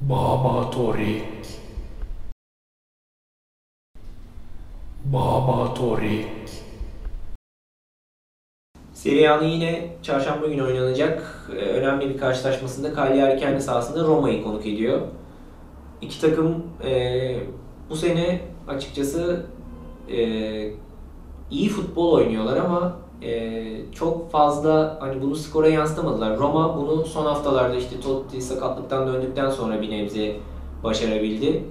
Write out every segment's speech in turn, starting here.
Baba Torik. Baba Torik. Serie A'nın yine çarşamba günü oynanacak e, önemli bir karşılaşmasında Cagliari kendi sahasında Roma'yı konuk ediyor. İki takım e, bu sene açıkçası e, iyi futbol oynuyorlar ama e, çok fazla hani bunu skora yansıtamadılar. Roma bunu son haftalarda işte Totti sakatlıktan döndükten sonra bir nebze başarabildi.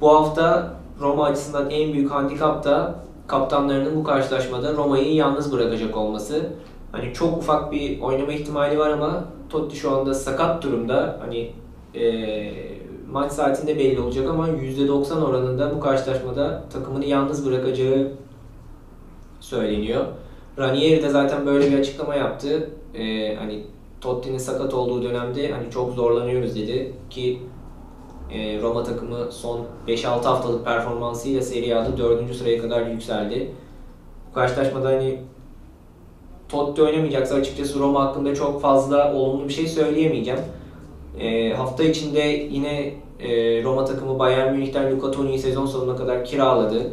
Bu hafta Roma açısından en büyük handikap da kaptanlarının bu karşılaşmada Roma'yı yalnız bırakacak olması. Hani çok ufak bir oynama ihtimali var ama Totti şu anda sakat durumda. Hani e, maç saatinde belli olacak ama %90 oranında bu karşılaşmada takımını yalnız bırakacağı söyleniyor. Ranieri de zaten böyle bir açıklama yaptı. E, hani Totti'nin sakat olduğu dönemde hani çok zorlanıyoruz dedi ki e, Roma takımı son 5-6 haftalık performansıyla Serie A'da 4. sıraya kadar yükseldi. Bu karşılaşmada hani Totti oynamayacaksa açıkçası Roma hakkında çok fazla olumlu bir şey söyleyemeyeceğim. E, hafta içinde yine e, Roma takımı Bayern Münih'ten Luca Toni'yi sezon sonuna kadar kiraladı.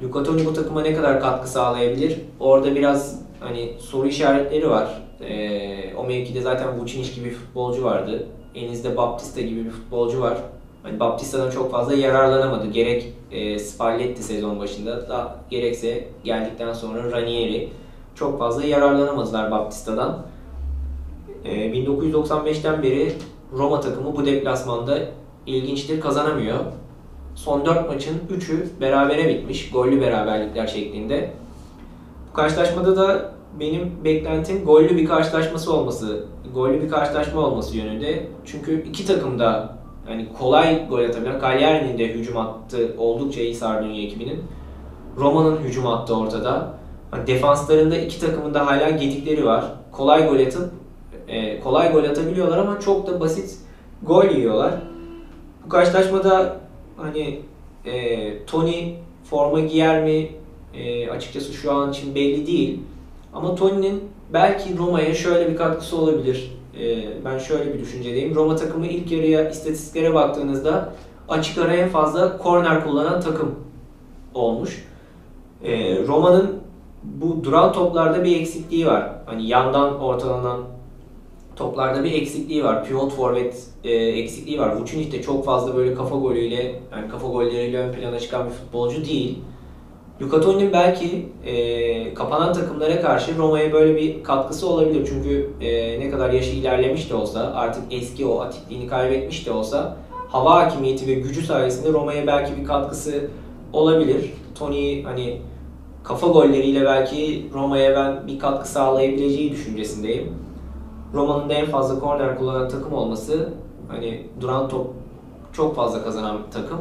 Toni bu takıma ne kadar katkı sağlayabilir? Orada biraz hani soru işaretleri var. E, o mevkide zaten Vucinic gibi bir futbolcu vardı. Elinizde Baptista gibi bir futbolcu var. Hani Baptista'dan çok fazla yararlanamadı. Gerek e, Spalletti sezon başında da gerekse geldikten sonra Ranieri çok fazla yararlanamadılar Baptista'dan. E, 1995'ten beri Roma takımı bu deplasmanda ilginçtir kazanamıyor. Son 4 maçın 3'ü berabere bitmiş. Gollü beraberlikler şeklinde. Bu karşılaşmada da benim beklentim gollü bir karşılaşması olması, gollü bir karşılaşma olması yönünde. Çünkü iki takım da yani kolay gol atabilen, Cagliari'nin de hücum hattı oldukça iyi Sardunya ekibinin. Roma'nın hücum hattı ortada. Yani defanslarında iki takımın da hala gedikleri var. Kolay gol atıp e, kolay gol atabiliyorlar ama çok da basit gol yiyorlar. Bu karşılaşmada hani e, Tony forma giyer mi e, açıkçası şu an için belli değil. Ama Tony'nin belki Roma'ya şöyle bir katkısı olabilir. Ee, ben şöyle bir düşüncedeyim. Roma takımı ilk yarıya istatistiklere baktığınızda açık ara en fazla korner kullanan takım olmuş. Ee, Roma'nın bu duran toplarda bir eksikliği var. Hani yandan ortalanan toplarda bir eksikliği var. Pivot forvet e, eksikliği var. Vucinic de çok fazla böyle kafa golüyle, yani kafa golleriyle ön plana çıkan bir futbolcu değil. Luca Toni'nin belki e, kapanan takımlara karşı Roma'ya böyle bir katkısı olabilir. Çünkü e, ne kadar yaşı ilerlemiş de olsa, artık eski o atikliğini kaybetmiş de olsa hava hakimiyeti ve gücü sayesinde Roma'ya belki bir katkısı olabilir. Tony hani kafa golleriyle belki Roma'ya ben bir katkı sağlayabileceği düşüncesindeyim. Roma'nın en fazla korner kullanan takım olması hani duran top çok fazla kazanan bir takım.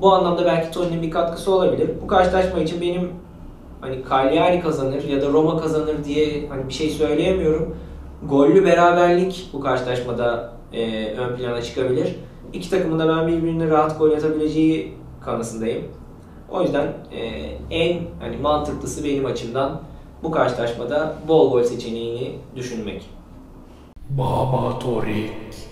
Bu anlamda belki Tony'nin bir katkısı olabilir. Bu karşılaşma için benim hani Cagliari kazanır ya da Roma kazanır diye hani bir şey söyleyemiyorum. Gollü beraberlik bu karşılaşmada e, ön plana çıkabilir. İki takımın da ben birbirine rahat gol atabileceği kanısındayım. O yüzden e, en hani mantıklısı benim açımdan bu karşılaşmada bol gol seçeneğini düşünmek. Baba Torik.